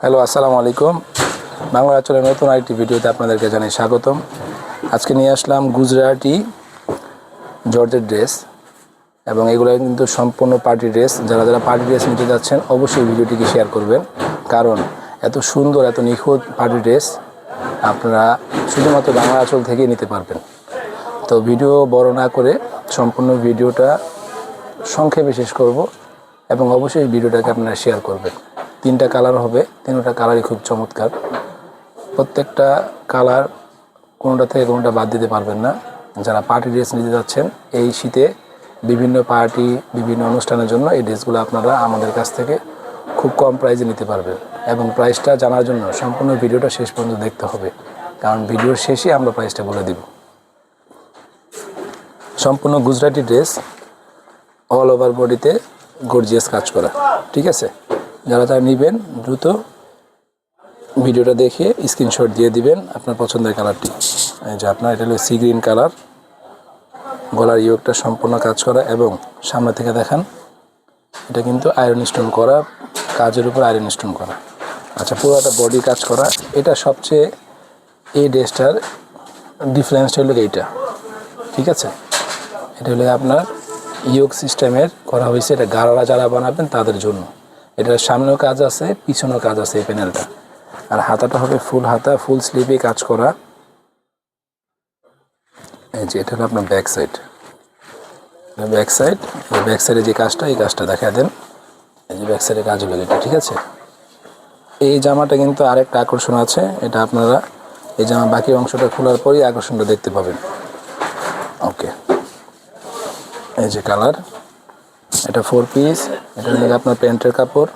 Hello, আসসালামু আলাইকুম। বাংলা চলে নতুন আরেকটি ভিডিওতে আপনাদেরকে জানাই স্বাগতম। আজকে নিয়ে আসলাম গুজরাটি, জর্জের ড্রেস এবং এগুলো কিন্তু সম্পূর্ণ পার্টি ড্রেস। যারা যারা পার্টি ড্রেস নিতে যাচ্ছেন, অবশ্যই ভিডিওটিকে শেয়ার করবেন। কারণ এত সুন্দর, এত নিখুঁত পার্টি ড্রেস আপনারা শুধুমাত্র বাংলা আঁচল থেকেই নিতে পারবেন। তো ভিডিও বড় না করে সম্পূর্ণ ভিডিওটা সংক্ষেপে শেষ করব এবং অবশ্যই ভিডিওটাকে আপনারা শেয়ার করবেন। তিনটা কালার হবে, তিনটা কালারই খুব চমৎকার। প্রত্যেকটা কালার কোনোটা থেকে কোনোটা বাদ দিতে পারবেন না। যারা পার্টি ড্রেস নিতে যাচ্ছেন, এই শীতে বিভিন্ন পার্টি বিভিন্ন অনুষ্ঠানের জন্য এই ড্রেসগুলো আপনারা আমাদের কাছ থেকে খুব কম প্রাইসে নিতে পারবেন। এবং প্রাইসটা জানার জন্য সম্পূর্ণ ভিডিওটা শেষ পর্যন্ত দেখতে হবে। কারণ ভিডিওর শেষে আমরা প্রাইসটা বলে দিব। সম্পূর্ণ গুজরাটি ড্রেস অল ওভার বডিতে গর্জিয়াস কাজ করা। ঠিক আছে? যারা তারা নেবেন, দ্রুত ভিডিওটা দেখে স্ক্রিনশট দিয়ে দিবেন আপনার পছন্দের কালারটি। যে আপনার, এটা হলো সি গ্রিন কালার গলার ইয়োগটা সম্পূর্ণ কাজ করা এবং সামনে থেকে দেখান, এটা কিন্তু আয়রন স্টোন করা, কাজের উপর আয়রন স্টোন করা। আচ্ছা পুরোটা বডি কাজ করা। এটা সবচেয়ে এই ড্রেসটার ডিফারেন্সটা হলো এইটা। ঠিক আছে? এটা হলো আপনার ইয়োগ সিস্টেমের করা হয়েছে, এটা গাড়ারা যারা বানাবেন তাদের জন্য। এটার সামনেও কাজ আছে, পিছনেও কাজ আছে এই প্যানেলটা। আর হাতাটা হবে ফুল হাতা, ফুল স্লিভে কাজ করা। এই যে, এটা হলো আপনার back side. Back side back সাইডে যে কাজটা, এই কাজটা দেখা দেন। এই যে ব্যাক সাইডে কাজ হলো এটা, ঠিক আছে? এই জামাটা কিন্তু আরেকটা আকর্ষণ আছে, এটা আপনারা এই জামা বাকি অংশটা খোলার পরই আকর্ষণটা দেখতে পাবেন। ওকে। এই যে কালার, এটা ফোর পিস এটা হলো আপনার প্যান্টের কাপড়,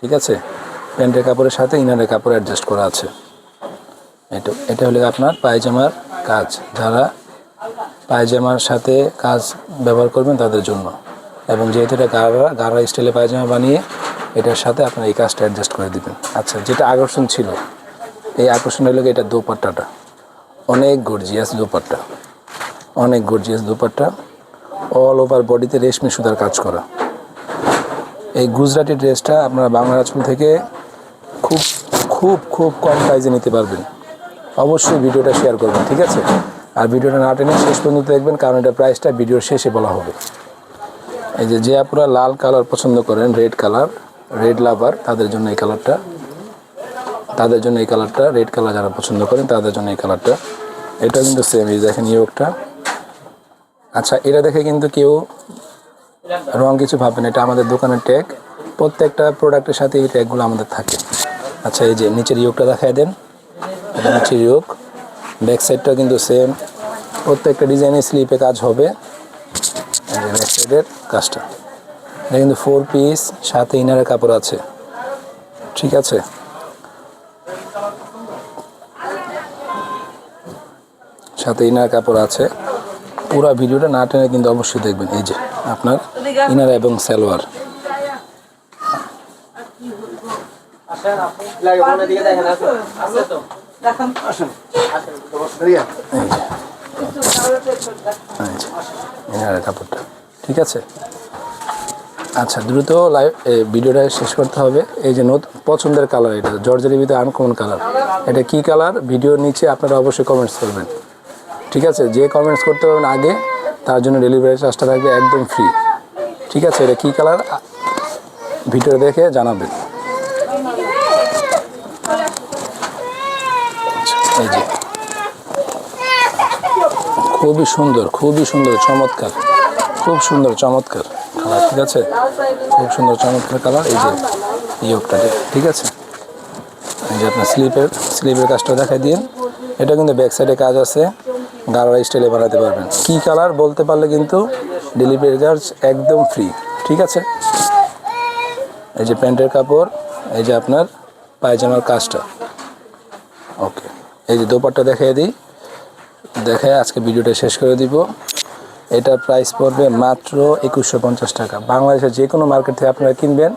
ঠিক আছে? প্যান্টের কাপড়ের সাথে ইনারের কাপড় অ্যাডজাস্ট করা আছে। এটা এটা হলো আপনার পায়জামার কাজ। যারা পায়জামার সাথে কাজ ব্যবহার করবেন তাদের জন্য। এবং যেহেতু এটা গাড়া গাড়া স্টাইলে পায়জামা বানিয়ে এটার সাথে আপনার এই কাজটা অ্যাডজাস্ট করে দিবেন। আচ্ছা যেটা আকর্ষণ ছিল, এই আকর্ষণ হলো এটা দোপাট্টাটা। অনেক গর্জিয়াস দোপাট্টা। অনেক গর্জিয়াস দোপাট্টা। অল ওভার বডিতে রেশমি সুতার কাজ করা। এই গুজরাটি ড্রেসটা আপনারা বাংলা রাজপুর থেকে খুব খুব খুব কম প্রাইজে নিতে পারবেন। অবশ্যই ভিডিওটা শেয়ার করবেন, ঠিক আছে? আর ভিডিওটা না টেনে শেষ পর্যন্ত দেখবেন, কারণ এটা প্রাইসটা ভিডিওর শেষে বলা হবে। এই যে যে আপনারা লাল কালার পছন্দ করেন রেড কালার রেড লাভার তাদের জন্য এই কালারটা তাদের জন্য এই কালারটা রেড কালার যারা পছন্দ করেন, তাদের জন্য এই কালারটা এটা কিন্তু সেম এই দেখেন ইয়োগটা আচ্ছা এটা দেখে কিন্তু কেউ রং কিছু ভাববেন এটা আমাদের দোকানের ট্যাগ প্রত্যেকটা প্রোডাক্টের সাথে এই ট্যাগগুলো আমাদের থাকে। আচ্ছা এই যে নিচের ইয়োগটা দেখায় দেন। এটা নিচের ইয়োগ। ব্যাক সাইডটাও কিন্তু সেম প্রত্যেকটা ডিজাইনের স্লিপে কাজ হবে। ব্যাক সাইডের কাজটা। এটা কিন্তু ফোর পিস সাথে ইনারের কাপড় আছে। ঠিক আছে? সাথে ইনার কাপড় আছে। পুরো ভিডিওটা না টেনে কিন্তু অবশ্যই দেখবেন এই যে আপনার ইনার এবং সালোয়ার ইনারের কাপড়টা ঠিক আছে আচ্ছা দ্রুত লাইভ ভিডিওটা শেষ করতে হবে এই যে নতুন পছন্দের কালার এটা জর্জের ভিতরে আনকমন কালার এটা কি কালার ভিডিওর নিচে আপনারা অবশ্যই কমেন্টস করবেন ঠিক আছে? যে কমেন্টস করতে পারবেন আগে তার জন্য ডেলিভারি চার্জটা থাকবে একদম ফ্রি ঠিক আছে? এটা কী কালার ভিডিও দেখে জানাবেন। আচ্ছা, খুবই সুন্দর খুবই সুন্দর চমৎকার। খুব সুন্দর চমৎকার কালার ঠিক আছে? খুব সুন্দর চমৎকার কালার এই যে ইয়োগটা ঠিক আছে? এই যে আপনার স্লিপের স্লিপের কাজটা দেখাই দিন। এটা কিন্তু ব্যাক সাইডে কাজ আছে। গাড়ার স্টাইলে বানাতে পারবেন। কি কালার বলতে পারলে কিন্তু ডেলিভারি চার্জ একদম ফ্রি ঠিক আছে? এই যে প্যান্টের কাপড় এই যে আপনার পায়জামার কাজটা। ওকে এই যে দোপাট্টা দেখাই দিই। দেখে আজকে ভিডিওটা শেষ করে দিব। এটার প্রাইস পড়বে মাত্র একুশশো পঞ্চাশ টাকা। বাংলাদেশের যে কোনো মার্কেট থেকে আপনারা কিনবেন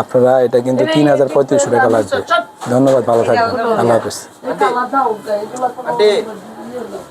আপনারা এটা কিন্তু তিন হাজার পঁয়ত্রিশশো টাকা লাগবে। ধন্যবাদ ভালো থাকবেন। আল্লাহ হাফিজ। 这个